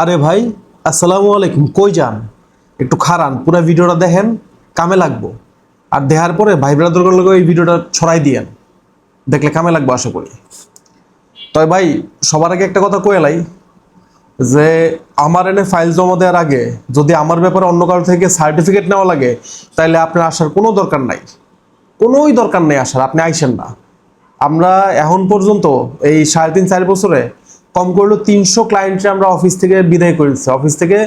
আরে ভাই, আসসালামু আলাইকুম, কই যান? একটু খারান, পুরো ভিডিওটা দেখেন, কামে লাগবো। আর দেখার পরে ভাই ব্রাদার লোক এই ভিডিওটা ছড়াই দিয়েন। দেখলে কামে লাগবো, আশা করি। তবে ভাই, সবার আগে একটা কথা কয়ে লাই, যে আমার এনে ফাইল জমা দেওয়ার আগে, যদি আমার ব্যাপারে অন্য কারও থেকে সার্টিফিকেট নেওয়া লাগে তাহলে আপনার আসার কোনো দরকার নাই। কোনোই দরকার নেই আসার, আপনি আইসেন না। আমরা এখন পর্যন্ত, এই সাড়ে তিন, চার বছরে কম করলেও তিনশো ক্লায়েন্টে আমরা অফিস থেকে বিদায় করে দিচ্ছি অফিস থেকে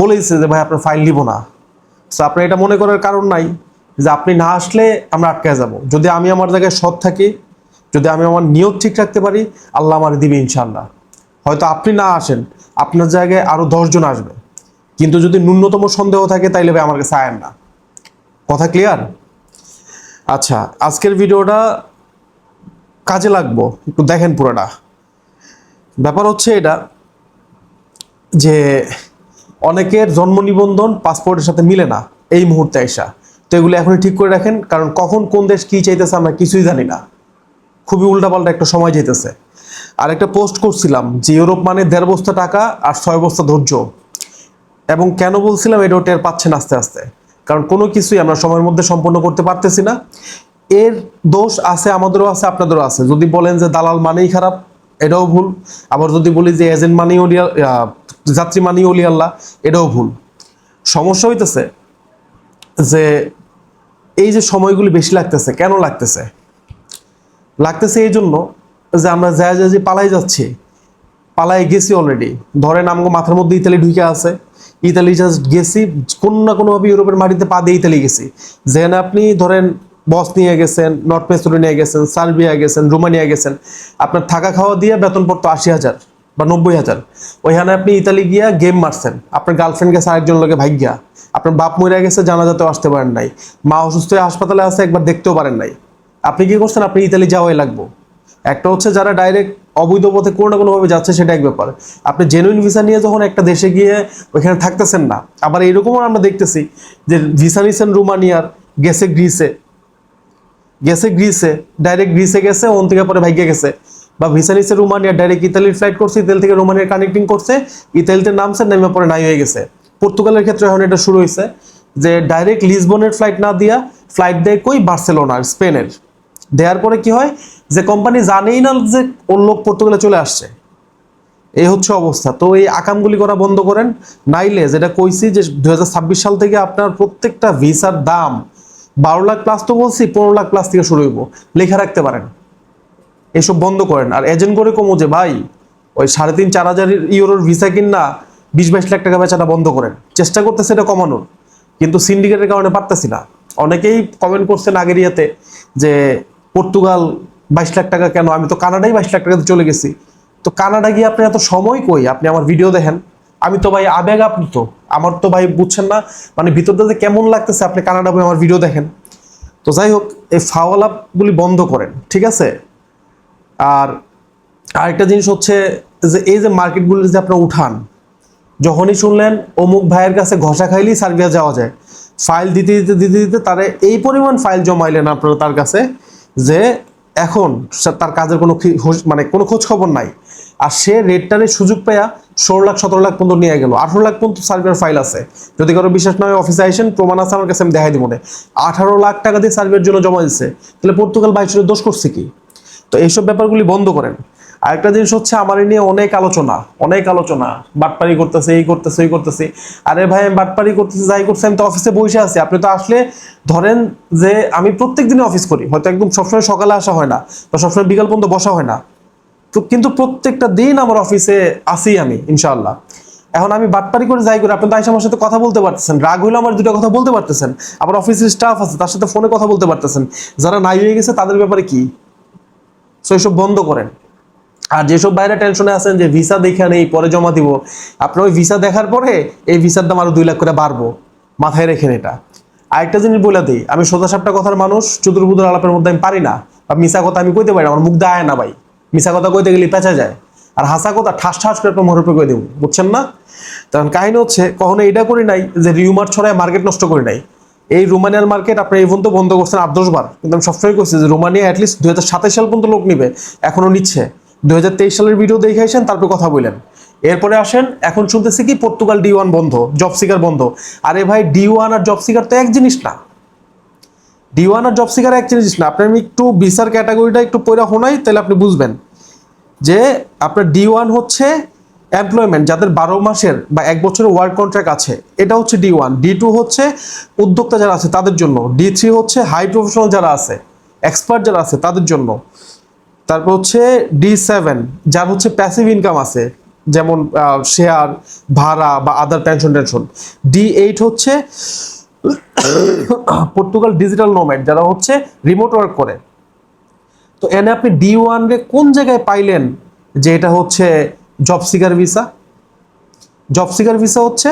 বলে দিচ্ছে যে, ভাই, আপনার ফাইল নিব না। সো আপনি এটা মনে করার কারণ নাই যে, আপনি না আসলে আমরা আটকে যাব। যদি আমি আমার জায়গায় সৎ থাকি, যদি আমি আমার নিয়ত ঠিক রাখতে পারি, আল্লাহ আমার দিবে ইনশাল্লাহ হয়তো আপনি না আসেন, আপনার জায়গায় আরও দশজন আসবে। কিন্তু যদি ন্যূনতম সন্দেহ থাকে, তাইলে ভাই, আমার কাছে আয়েন না। কথা ক্লিয়ার আচ্ছা আজকের ভিডিওটা কাজে লাগবো। একটু দেখেন পুরোটা। ব্যাপার হচ্ছে এটা যে অনেকের জন্ম নিবন্ধন পাসপোর্টের সাথে মিলে না এই মুহূর্তে এসা তো এগুলো এখনই ঠিক করে রাখেন, কারণ কখন কোন দেশ কী চাইতেছে আমরা কিছুই জানি না। খুবই উল্টাপাল্টা একটা সময় যেতেছে আর একটা পোস্ট করছিলাম যে ইউরোপ মানে দেড় বস্তা টাকা আর ছয় বস্তা ধৈর্য। এবং কেন বলছিলাম এটাও টের পাচ্ছেন আস্তে আস্তে। কারণ কোনো কিছুই আমরা সময়ের মধ্যে সম্পন্ন করতে পারতেছি না। এর দোষ আছে, আমাদেরও আছে, আপনাদেরও আছে। যদি বলেন যে দালাল মানেই খারাপ এটাও ভুল। আবার যদি বলি যে এজেন্ট মানি অলি যাত্রী মানি অলি আল্লাহ, এটাও ভুল। সমস্যা হইতেছে যে এই যে সময়গুলি বেশি লাগতেছে, কেন লাগতেছে? লাগতেছে এই জন্য যে আমরা যা যা যে পালাই যাচ্ছি, পালাই গেছি অলরেডি ধরেন আমগো মাথার মধ্যে ইতালি ঢুকে আছে, ইতালি জাস্ট গেছি, কোনো না কোনোভাবে ইউরোপের মাটিতে পা দিয়ে ইতালি গেছি। যেখানে আপনি ধরেন বস নিয়ে গেছেন, নর্থ মেসোডোনিয়া গেছেন সার্বিয়া গেছেন, রোমানিয়া গেছেন। আপনার থাকা খাওয়া দিয়ে বেতন পড়তো আশি হাজার বা নব্বই হাজার। ওইখানে আপনি ইতালি গিয়া গেম মারছেন। আপনার গার্লফ্রেন্ড গেছে, আরেকজন লোকে ভাগ্যা আপনার বাপ মরে গেছে, জানাজাতেও আসতে পারেন নাই। মা অসুস্থ হয়ে হাসপাতালে আছে, একবার দেখতেও পারেন নাই। আপনি কি করছেন? আপনি ইতালি যাওয়াই লাগবো। একটা হচ্ছে যারা ডাইরেক্ট অবৈধ পথে কোনো না কোনোভাবে যাচ্ছে, সেটা এক ব্যাপার। আপনি জেনুইন ভিসা নিয়ে যখন একটা দেশে গিয়ে ওইখানে থাকতেছেন না, আবার এরকমও আমরা দেখতেছি যে ভিসা নিছেন রোমানিয়ার, গেছে গ্রিসে। গেছে গ্রিসে ডাইরেক্ট গ্রিসে গেছে ওন থেকে পরে ভাগ্যে গেছে। বা ভিসা নিচ্ছে রোমানিয়া ডাইরেক্ট ইতালির ফ্লাইট করছে, ইতালি থেকে রোমানিয়ার কানেক্টিং করছে, ইতালিতে নামছে, নেমে পরে নাই হয়ে গেছে। পর্তুগালের ক্ষেত্রে এখন এটা শুরু হয়েছে যে ডাইরেক্ট লিসবনের ফ্লাইট না দিয়া ফ্লাইট দেয় কই? বার্সেলোনার স্পেনের। দেওয়ার পরে কি হয়? যে কোম্পানি জানেই না যে ওর লোক পর্তুগালে চলে আসছে। এই হচ্ছে অবস্থা। তো এই আকামগুলি করা বন্ধ করেন। নাইলে যেটা কইছি যে দুই হাজার ছাব্বিশ সাল থেকে আপনার প্রত্যেকটা ভিসার দাম বারো লাখ প্লাস তো বলছি, পনেরো লাখ প্লাস থেকে শুরু হইব। লেখা রাখতে পারেন। এসব বন্ধ করেন। আর এজেন্ট করে কমো যে, ভাই, ওই সাড়ে তিন, চার হাজার ইউরোর ভিসা কিনা বিশ, বাইশ লাখ টাকা বেচাটা বন্ধ করেন। চেষ্টা করতেছে এটা কমানোর। কিন্তু সিন্ডিকেটের কারণে পারতেছি না। অনেকেই কমেন্ট করছেন আগের ইয়াতে যে, পর্তুগাল বাইশ লাখ টাকা কেন? আমি তো কানাডাই বাইশ লাখ টাকাতে চলে গেছি। তো কানাডা গিয়ে আপনি এত সময় কই? আপনি আমার ভিডিও দেখেন। আমি তো ভাই আবেগ আপনি তো আমার তো ভাই বুঝছেন না মানে ভিতরটাতে কেমন লাগতেছে, আপনি কানাডা বই আমার ভিডিও দেখেন। তো যাই হোক, এই ফাওয়ালাপগুলি বন্ধ করেন, ঠিক আছে? আর আরেকটা জিনিস হচ্ছে যে, এই যে মার্কেটগুলো যে আপনারা উঠান, যখনই শুনলেন অমুক ভাইয়ের কাছে ঘষা খাইলেই সার্বিয়া যাওয়া যায়। ফাইল দিতে দিতে দিতে দিতে তারে এই পরিমাণ ফাইল জমাইলেন আপনারা তার কাছে যে এখন তার কাজের কোনো মানে কোনো খোঁজ খবর নাই। আর সে রেটটারে সুযোগ পেয়া ষোলো লাখ, সতেরো লাখ পর্যন্ত নিয়ে গেল। আঠারো লাখ পর্যন্ত সার্ভের ফাইল আছে। যদি কারও বিশ্বাস না অফিসে আসেন, প্রমাণ আছে, আমার কাছে আমি দেখাই দিব না আঠারো লাখ টাকা দিয়ে সার্ভের জন্য জমা দিচ্ছে তাহলে পর্তুগাল বাইশের দোষ করছে কি? তো এইসব ব্যাপারগুলি বন্ধ করেন। আরেকটা জিনিস হচ্ছে আমার নিয়ে অনেক আলোচনা অনেক আলোচনা। বাটপারি করতেছে, এই করতেছে এই করতেছে। আরে ভাই, আমি বাটপারি করতেছি, যাই করছি, আমি তো অফিসে বসে আছি। আপনি তো আসলে ধরেন যে আমি প্রত্যেক দিনে অফিস করি। হয়তো একদম সবসময় সকালে আসা হয় না বা সবসময় বিকাল পর্যন্ত বসা হয় না। কিন্তু প্রত্যেকটা দিন আমার অফিসে আসি আমি ইনশাল্লাহ এখন আমি বাটপারি করে যাই করে, আপনি তো আইসা আমার সাথে কথা বলতে পারতেছেন। রাগ হইলে আমার দুটো কথা বলতে পারতেছেন। আবার অফিসের স্টাফ আছে, তার সাথে ফোনে কথা বলতে পারতেছেন। যারা নাই হয়ে গেছে, তাদের ব্যাপারে কি? সো এসব বন্ধ করেন। আর যেসব বাইরে টেনশনে আছেন যে ভিসা দেখে নেই, পরে জমা দিব, আপনার ওই ভিসা দেখার পরে এই ভিসার দাম আরও দুই লাখ করে বাড়বো। মাথায় রেখেন এটা। আরেকটা জিনিস বলে দিই, আমি সোজা সাপটা কথার মানুষ চতুর্বুদুর আলাপের মধ্যে আমি পারি না। বা মিশা কথা আমি কইতে পারি আমার মুখ দেয় না ভাই। মিশা কথা কইতে গেলে পেঁচা যায়। আর হাসা কথা ঠাস ঠাস করে আপনার মহরূপে কই দেবো, বুঝছেন না? তখন কাহিনী হচ্ছে, কখনো এটা করি নাই যে রিউমার ছড়ায় মার্কেট নষ্ট করি নাই। এই রোমানিয়ার মার্কেট আপনি এই পর্যন্ত বন্ধ করছেন আট দশ বার। কিন্তু আমি সবসময় করছি যে রোমানিয়া অ্যাটলিস্ট দুই হাজার সাতাশ সাল পর্যন্ত লোক নিবে এখনও নিচ্ছে। দুই হাজার তেইশ সালের ভিডিও দেখে আসেন, তারপর কথা বললেন এরপরে আসেন, এখন শুনতেছি কি পর্তুগাল ডি ওয়ান বন্ধ জব সিকার বন্ধ। আরে ভাই ডি ওয়ান আর জব সিকার তো এক জিনিস না। ডি ওয়ান আর জব সিকার এক জিনিস না। আপনি একটু বিসার ক্যাটাগরিটা একটু পয়রা হোনাই তাহলে আপনি বুঝবেন। যে আপনার ডি ওয়ান হচ্ছে এমপ্লয়মেন্ট যাদের বারো মাসের বা এক বছরের ওয়ার্ক কন্ট্রাক্ট আছে, এটা হচ্ছে ডি ওয়ান ডি টু হচ্ছে উদ্যোক্তা যারা আছে, তাদের জন্য। ডি থ্রি হচ্ছে হাই প্রফেশনাল যারা আছে এক্সপার্ট যারা আছে, তাদের জন্য। তারপর হচ্ছে ডি সেভেন যার হচ্ছে প্যাসিভ ইনকাম আছে, যেমন শেয়ার ভাড়া বা other pension tension D eight হচ্ছে পর্তুগাল ডিজিটাল নোম্যাড যারা হচ্ছে রিমোট ওয়ার্ক করে। তো এনে আপনি ডি ওয়ান রে কোন জায়গায় পাইলেন যে এটা হচ্ছে job seeker visa job seeker visa হচ্ছে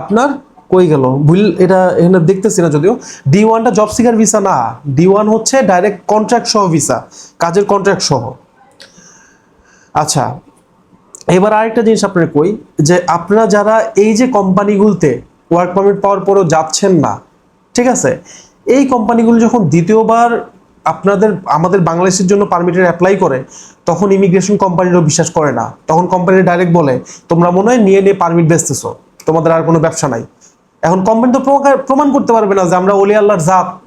আপনার কই গেল? ভুল, এটা এখানে দেখতেছি না যদিও। ডি ওয়ানটা জব সিকার ভিসা না ডি ওয়ান হচ্ছে ডাইরেক্ট কন্ট্রাক্ট সহ ভিসা কাজের কন্ট্রাক্ট সহ। আচ্ছা এবার আরেকটা জিনিস আপনার কই, যে আপনারা যারা এই যে কোম্পানিগুলোতে ওয়ার্ক পারমিট পাওয়ার পরেও যাচ্ছেন না, ঠিক আছে? এই কোম্পানিগুলো যখন দ্বিতীয়বার আপনাদের, আমাদের বাংলাদেশের জন্য পারমিটের অ্যাপ্লাই করে, তখন ইমিগ্রেশন কোম্পানিরও বিশ্বাস করে না। তখন কোম্পানি ডাইরেক্ট বলে, তোমরা মনে হয় নিয়ে নিয়ে পারমিট বেচতেছো, তোমাদের আর কোনো ব্যবসা নাই। এখন কোম্পানি তো প্রমাণ- করতে পারবে না যে আমরা অলি আল্লাহর জাত,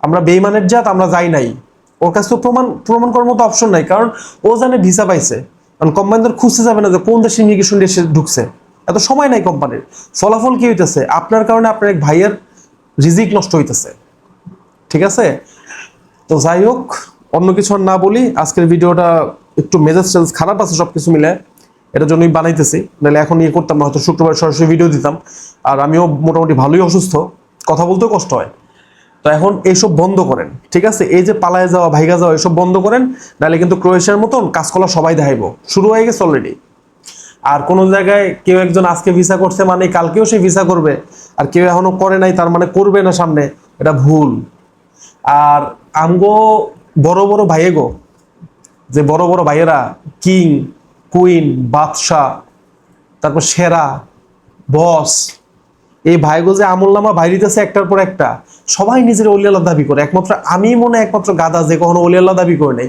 আমরা বেইমানের জাত, আমরা যাই নাই। ওর কাছে তো প্রমাণ প্রমাণ করার মতো অপশন নাই, কারণ ও জানে ভিসা পাইছে। কারণ কোম্পানি তো খুঁজতে যাবে না যে কোন দেশে ইমিগ্রেশন দেশে ঢুকছে। এত সময় নাই কোম্পানির ফলাফল কি হইতেছে? আপনার কারণে আপনার এক ভাইয়ের রিজিক নষ্ট হইতেছে। ঠিক আছে? তো যাই হোক, অন্য কিছু আর না বলি, আজকের ভিডিওটা একটু মেজাজ টেজাজ খারাপ আছে সব কিছু মিলে। এটার জন্যই বানাইতেছি। নাহলে এখন ইয়ে করতাম না, হয়তো শুক্রবার সরাসরি ভিডিও দিতাম। আর আমিও মোটামুটি ভালোই অসুস্থ, কথা বলতেও কষ্ট হয়। তো এখন এইসব বন্ধ করেন, ঠিক আছে? এই যে পালায় যাওয়া, ভাইগা যাওয়া এসব বন্ধ করেন। নাহলে কিন্তু ক্রোয়েশিয়ার মতন কাজকলা সবাই দেখাইব। শুরু হয়ে গেছে অলরেডি আর কোনো জায়গায় কেউ একজন আজকে ভিসা করছে মানে কালকেও সে ভিসা করবে। আর কেউ এখনও করে নাই, তার মানে করবে না সামনে। এটা ভুল। আর আমগো বড় বড় ভাইয়ে গো, যে বড় বড় ভাইয়েরা, কিং, কুইন, বাদশাহ, তারপর সেরা, বস, এই ভাইগো যে আমলনামা বাইরিতেছে একটার পর একটা, সবাই নিজের অলিয়াল্লাহ দাবি করে। একমাত্র আমি মনে একমাত্র গাদা যে কখনো অলিয়াল্লাহ দাবি করে নাই।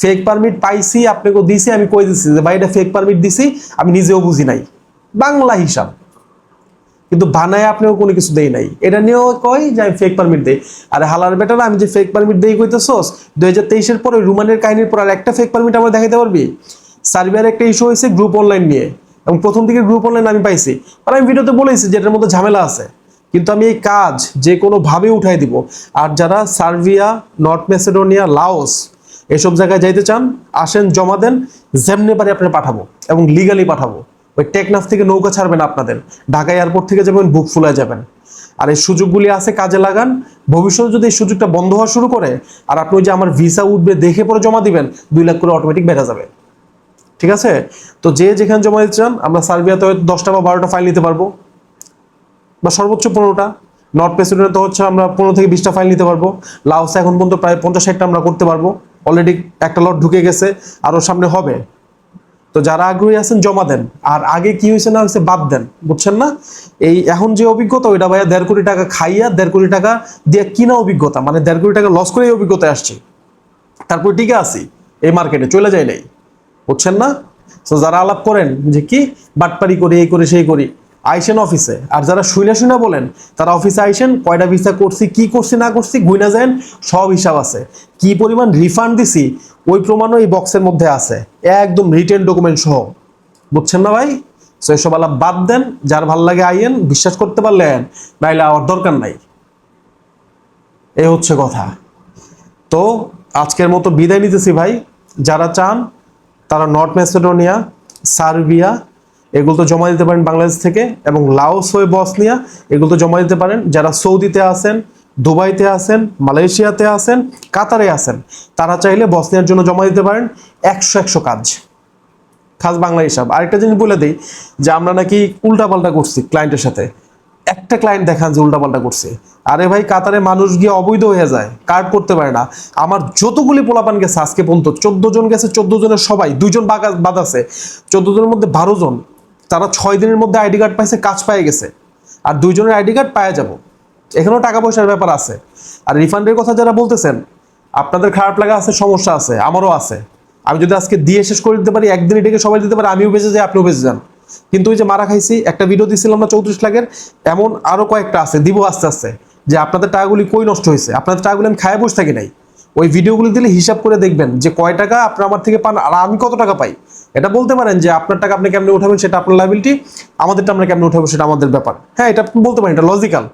ফেক পারমিট পাইছি, আপনাকে দিছি, আমি কই দিছি? যে ভাই এটা ফেক পারমিট দিছি, আমি নিজেও বুঝি নাই। বাংলা হিসাব। কিন্তু বানায় আপনিও কোনো কিছু দেই নাই। এটা নিয়েও কয় যে আমি ফেক পারমিট দেই। আরে হালার বেটার, আমি যে ফেক পারমিট দেই কইতেছোস দুই হাজার তেইশের পরে রুমানের কাহিনীর পর আর একটা ফেক পারমিট আমরা দেখাইতে পারবি? সার্বিয়ার একটা ইস্যু হয়েছে গ্রুপ অনলাইন নিয়ে। এবং প্রথম দিকে গ্রুপ অনলাইন আমি পাইছি। আর আমি ভিডিওতে বলেছি যে এটার মধ্যে ঝামেলা আছে। কিন্তু আমি এই কাজ যে কোনো ভাবে উঠাই দিব। আর যারা সার্বিয়া, নর্থ মেসিডোনিয়া, লাওস এসব জায়গায় যাইতে চান, আসেন, জমা দেন, যেমনি পারে আপনার পাঠাবো এবং লিগালি পাঠাবো। ওই টেকনাফ থেকে নৌকা ছাড়বেন আপনাদের। ঢাকা এয়ারপোর্ট থেকে যাবেন, বুক ফুলে যাবেন। আর এই সুযোগগুলি আছে, কাজে লাগান। ভবিষ্যতে যদি এই সুযোগটা বন্ধ হওয়া শুরু করে, আর আপনি ওই যে আমার ভিসা উঠবে, দেখে পরে জমা দিবেন, দুই লাখ করে অটোমেটিক বেড়ে যাবে। ঠিক আছে? তো যে যেখানে জমা দিতে চান, আমরা সার্বিয়াতে হয়তো দশটা বা বারোটা ফাইল নিতে পারব। বা সর্বোচ্চ পনেরোটা। নর্থ প্রেসিডেন্ট তো হচ্ছে আমরা পনেরো থেকে বিশটা ফাইল নিতে পারব। লাওসে এখন পর্যন্ত প্রায় পঞ্চাশ ষাটটা আমরা করতে পারব। অলরেডি একটা লট ঢুকে গেছে। আরও সামনে হবে। তো যারা আগ্রহী আছেন, জমা দেন। আর আগে কি হয়েছে না হয়েছে, বাদ দেন। বুঝছেন না? এই এখন যে অভিজ্ঞতা, ওইটা ভাইয়া দেড় কোটি টাকা খাইয়া, দেড় কোটি টাকা দিয়ে কিনা অভিজ্ঞতা। মানে দেড় কোটি টাকা লস করে এই অভিজ্ঞতায় আসছে। তারপর টিকে আসি এই মার্কেটে চলে যায় নাই। বুঝছেন না? তো যারা আলাপ করেন, যে কি বাটপারি করি, এই করি, সেই করি। আইসেন অফিসে। আর যারা শুনে শুনে বলেন, তারা অফিসে আইসেন কয়টা ভিসা করছি, কি করছি, না করছি, গুইনা যান সব হিসাব আছে। কি পরিমাণ রিফান্ড দিছি, ওই প্রমাণও এই বক্সের মধ্যে আছে। একদম রিটেন ডকুমেন্ট সহ। বুঝছেন না ভাই? তো এসব আলাপ বাদ দেন, যার ভালো লাগে আইয়েন, বিশ্বাস করতে পারলেন নাইলে আমার দরকার নাই। এ হচ্ছে কথা। তো, আজকের মতো বিদায় নিতেছি ভাই। যারা চান, তারা নর্থ মেসিডোনিয়া সার্বিয়া এগুলো তো জমা দিতে পারেন বাংলাদেশ থেকে এবং লাওস হয়ে বসনিয়া, এগুলো তো জমা দিতে পারেন। যারা সৌদিতে আছেন, দুবাইতে আছেন, মালয়েশিয়াতে আছেন, কাতারে আছেন, তারা চাইলে বসনিয়ার জন্য জমা দিতে পারেন। একশো একশো কাজ। খাস বাংলা হিসাব। আরেকটা জিনিস বলে দিই যে আমরা নাকি উল্টাপাল্টা করছি ক্লায়েন্টের সাথে। একটা ক্লায়েন্ট দেখান যে উল্টাপাল্টা করছে। আরে ভাই, কাতারে মানুষ গিয়ে অবৈধ হয়ে যায়। কার্ড করতে পারে না। আমার যতগুলি পোলাপান গেছে, আজকে পর্যন্ত চোদ্দ জন গেছে, চোদ্দ জনের সবাই, দুইজন বাগা বাদ আছে। চোদ্দ জনের মধ্যে বারো জন তারা ছয় দিনের মধ্যে আইডি কার্ড পাইছে, কাজ পেয়ে গেছে। আর দুইজনের আইডি কার্ড পাওয়া যাব। এখানেও টাকা পয়সার ব্যাপার আছে। আর রিফান্ডের কথা যারা বলতেছেন, আপনাদের খারাপ লাগা আছে, সমস্যা আছে, আমারও আছে। আমি যদি আজকে দিয়ে শেষ করে দিতে পারি, একদিন ডেকে সবাই দিতে পারি, আমিও বেঁচে যাই, আপনিও বেঁচে যান। কিন্তু ওই যে মারা খাইছি, একটা ভিডিও দিছিলাম না, চৌত্রিশ লাখের, এমন আরও কয়েকটা আছে, দিব আস্তে আস্তে, যে আপনাদের টাকাগুলি কই নষ্ট হয়েছে, আপনাদের টাকাগুলি আমি খায় বসে থাকি নাই। ওই ভিডিওগুলি দিলে হিসাব করে দেখবেন যে কয় টাকা আপনার আমার থেকে পান, আর আমি কত টাকা পাই? এটা বলতে পারেন যে আপনার টাকা আপনি কেমনে উঠাবেন সেটা আপনার লাইবিলিটি আমাদেরটা আমরা কেমনে উঠাবো সেটা আমাদের ব্যাপার। হ্যাঁ এটা বলতে পারেন, এটা লজিক্যাল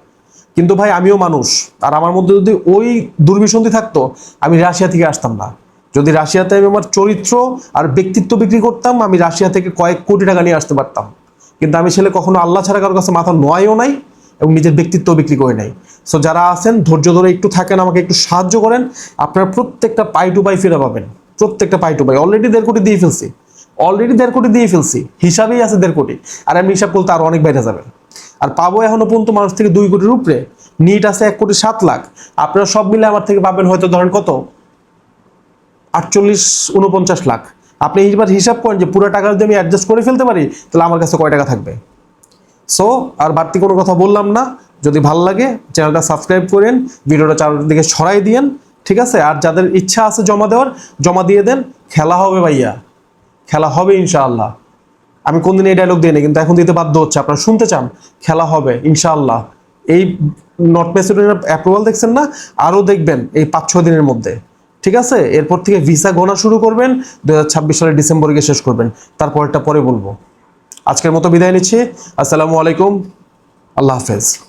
কিন্তু ভাই, আমিও মানুষ, আর আমার মধ্যে যদি ওই দুর্বিসন্ধি থাকতো, আমি রাশিয়া থেকে আসতাম না। যদি রাশিয়াতে আমি আমার চরিত্র আর ব্যক্তিত্ব বিক্রি করতাম, আমি রাশিয়া থেকে কয়েক কোটি টাকা নিয়ে আসতে পারতাম। কিন্তু আমি ছেলে কখনো আল্লাহ ছাড়া কারোর কাছে মাথা নোয়াইও নাই এবং নিজের ব্যক্তিত্ব বিক্রি করে নাই। সো যারা আছেন, ধৈর্য ধরে একটু থাকেন, আমাকে একটু সাহায্য করেন। আপনারা প্রত্যেকটা পাই টু পাই ফিরে পাবেন। প্রত্যেকটা পাই টু পাই। অলরেডি দেড় কোটি দিয়ে ফেলছি। অলরেডি দেড় কোটি দিয়ে ফেলছি। হিসাবেই আছে দেড় কোটি। আর আমি হিসাব করতে আরও অনেক বাইরে যাবে। আর পাবো এখনও পর্যন্ত মানুষ থেকে দুই কোটির উপরে। নিট আছে এক কোটি সাত লাখ। আপনারা সব মিলে আমার থেকে পাবেন হয়তো ধরেন কত? আটচল্লিশ উনপঞ্চাশ লাখ। আপনি এইবার হিসাব করেন যে পুরো টাকা যদি আমি অ্যাডজাস্ট করে ফেলতে পারি, তাহলে আমার কাছে কয় টাকা থাকবে? সো আর বাড়তি কোনো কথা বললাম না। যদি ভালো লাগে, চ্যানেলটা সাবস্ক্রাইব করেন, ভিডিওটা চারদিকে ছড়াই দিয়েন। ঠিক আছে? আর যাদের ইচ্ছা আছে জমা দেওয়ার, জমা দিয়ে দেন। খেলা হবে ভাইয়া। খেলা হবে ইনশাআল্লাহ। আমি কোনদিন এই ডায়লগ দিই না কিন্তু এখন দিতে বাধ্য হচ্ছে। আপনারা শুনতে চান, খেলা হবে ইনশাআল্লাহ। এই নর্থ ম্যাসিডোনিয়ার অ্যাপ্রুভাল দেখছেন না? আরও দেখবেন এই পাঁচ ছ দিনের মধ্যে। ঠিক আছে? এরপর থেকে ভিসা গোনা শুরু করবেন দু হাজার ছাব্বিশ সালের ডিসেম্বরে গিয়ে শেষ করবেন। তারপরটা পরে বলব। আজকের মতো বিদায় নিচ্ছি। আসসালামু আলাইকুম। আল্লাহ হাফেজ।